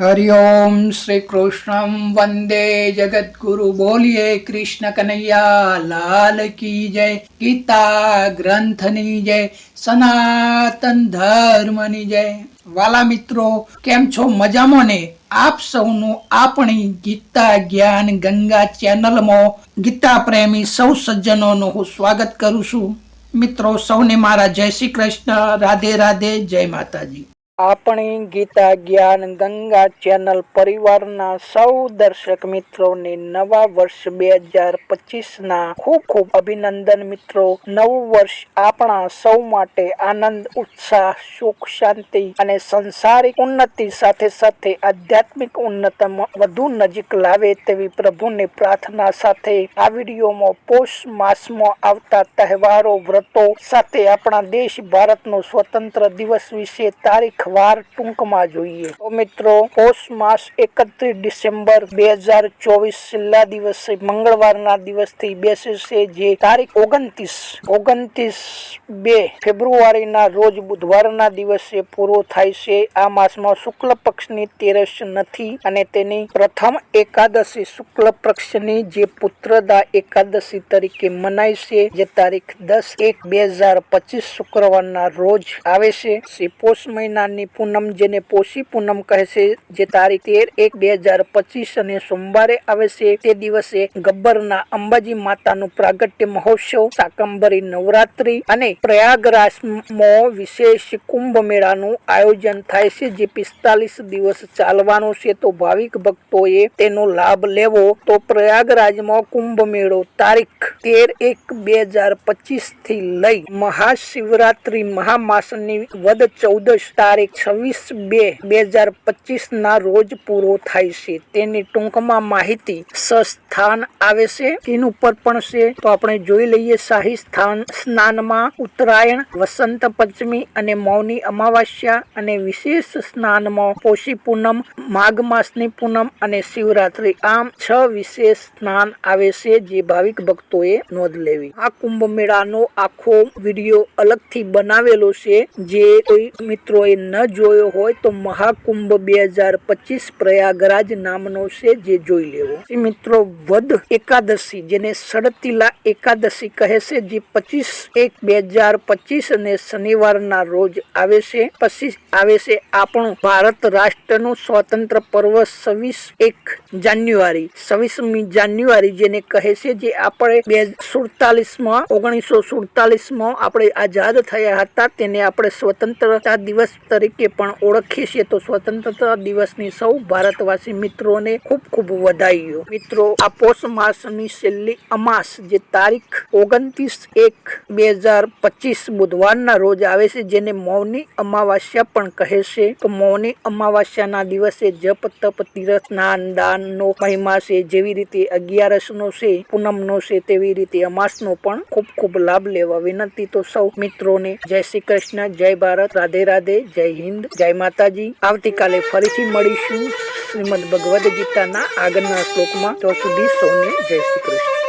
હરિઓમ શ્રી કૃષ્ણમ વંદે જગદગુરુ બોલીએ કૃષ્ણ કનૈયા લાલ કી જય ગીતા ગ્રંથની જય સનાતન ધર્મની જય વાલા મિત્રો કેમ છો? મજામાં ને? આપ સૌનું આપણી ગીતા જ્ઞાન ગંગા ચેનલમાં ગીતા પ્રેમી સૌ સજ્જનોનું હું સ્વાગત કરું છું. મિત્રો, સૌને મારા જય શ્રી કૃષ્ણ, રાધે રાધે, જય માતાજી. આપણી ગીતા જ્ઞાન ગંગા ચેનલ પરિવારના સૌ દર્શક મિત્રોને નવા વર્ષ બે હજાર પચીસના ખૂબ ખૂબ અભિનંદન મિત્રો. નવું વર્ષ આપણા સૌ માટે આનંદ, ઉત્સાહ, સુખ, શાંતિ અને સંસારિક ઉન્નતિ સાથે સાથે આધ્યાત્મિક ઉન્નતમાં વધુ નજીક લાવે તેવી પ્રભુની પ્રાર્થના સાથે આ વિડીયોમાં પોષ માસમાં આવતા તહેવારો, વ્રતો સાથે આપણા દેશ ભારતનો સ્વતંત્ર દિવસ વિશે તારીખ વાર ટૂંકમાં જોઈએ. તો મિત્રો, પોષ માસ એકત્રીસ ડિસેમ્બર બે હજાર ચોવીસ, છેલ્લા દિવસે મંગળવારના દિવસથી બેસે જે તારીખ ઓગણત્રીસ. ઓગણત્રીસ બે ફેબ્રુઆરીના રોજ બુધવારના દિવસે પૂરો થાય છે. આ માસમાં શુક્લ પક્ષની તેરસ નથી અને તેની પ્રથમ એકાદશી શુક્લ પક્ષની જે પુત્રદા એકાદશી તરીકે મનાય છે, જે તારીખ દસ એક બે હજાર પચીસ શુક્રવારના રોજ આવે છે. શ્રી પોષ મહિનાની પૂનમ જેને પોષી પૂનમ કહે છે, જે તારીખ તેર એક બે હજાર પચીસ અને સોમવારે આવે છે, તે દિવસે ગબ્બરના અંબાજી માતાનું પ્રાગટ્ય મહોત્સવ શાકંભરી નવરાત્રી અને પ્રયાગરાજમાં વિશેષ કુંભ મેળાનું આયોજન થાય છે, જે પિસ્તાલીસ દિવસ ચાલવાનું છે. તો ભાવિક ભક્તોએ તેનો લાભ લેવો. તો પ્રયાગરાજમાં કુંભ મેળો તારીખ તેર એક બે હજાર પચીસથી લઈ મહાશિવરાત્રી મહામાસની વદ ચૌદશ તારીખ છવ્વીસ બે બે હજાર પચીસ ના રોજ પૂરો થાય છે. તેની ટૂંકમાં માહિતી સ્થાન આવે છે. તેનું ઉપર પણ છે. તો આપણે જોઈ લઈએ શાહી સ્થાન સ્નાનમાં ઉત્તરાયણ, વસંત પંચમી અને મૌની અમાવાસ્યા અને વિશેષ સ્નાનમાં પોષી પૂનમ, માઘ માસની પૂનમ અને શિવરાત્રી. આમ છ વિશેષ સ્નાન આવે છે જે ભાવિક ભક્તોએ નોંધ લેવી. આ કુંભ મેળાનો આખો વીડિયો અલગથી બનાવેલો છે. જે કોઈ મિત્રોએ ન જોયો હોય તો મહાકુંભ બે હજાર પચીસ પ્રયાગરાજ નામનો છે જે જોઈ લેવો. મિત્રો વધ એકાદશી, જેને સડતીલા એકાદશી કહે છે, જે પચીસ એક બે હજાર પચીસ અને શનિવારના રોજ આવે છે, પછી આવે છે આપણું ભારત રાષ્ટ્રનું સ્વતંત્ર પર્વ છવ્વીસ એક જાન્યુઆરી. છવ્વીસમી જાન્યુઆરી જેને કહે છે જે આપણે બે સુડતાલીસમાં, ઓગણીસો સુડતાલીસમાં આપણે આઝાદ થયા હતા, તેને આપણે સ્વતંત્રતા દિવસ તરીકે પણ ઓળખીએ છીએ, તો સ્વતંત્રતા દિવસની સૌ ભારતવાસી મિત્રોને ખૂબ ખૂબ વધાઈઓ. મિત્રો, આ પોષ માસની છેલ્લી અમાસ જે તારીખ ઓગણત્રીસ એક બે હજાર પચીસ બુધવારના રોજ આવે છે, જેને મૌની અમાવાસ્યા પણ કહે છે. તો મૌની અમાવાસ્યાના દિવસે જપ, તપ, તીરથ, સ્નાન, દાનનો મહિમા છે, જેવી રીતે અગિયારસનો છે, પૂનમનો છે, તેવી રીતે અમાસનો પણ ખૂબ ખૂબ લાભ લેવા વિનંતી. તો સૌ મિત્રોને જય શ્રી કૃષ્ણ, જય ભારત, રાધે રાધે, જય હિન્દ. જય માતાજી. આવતીકાલે ફરીથી મળીશું. શ્રીમદ ભગવદ્ ગીતાના આગળના શ્લોકમાં. તો સુધી સૌને જય શ્રી કૃષ્ણ.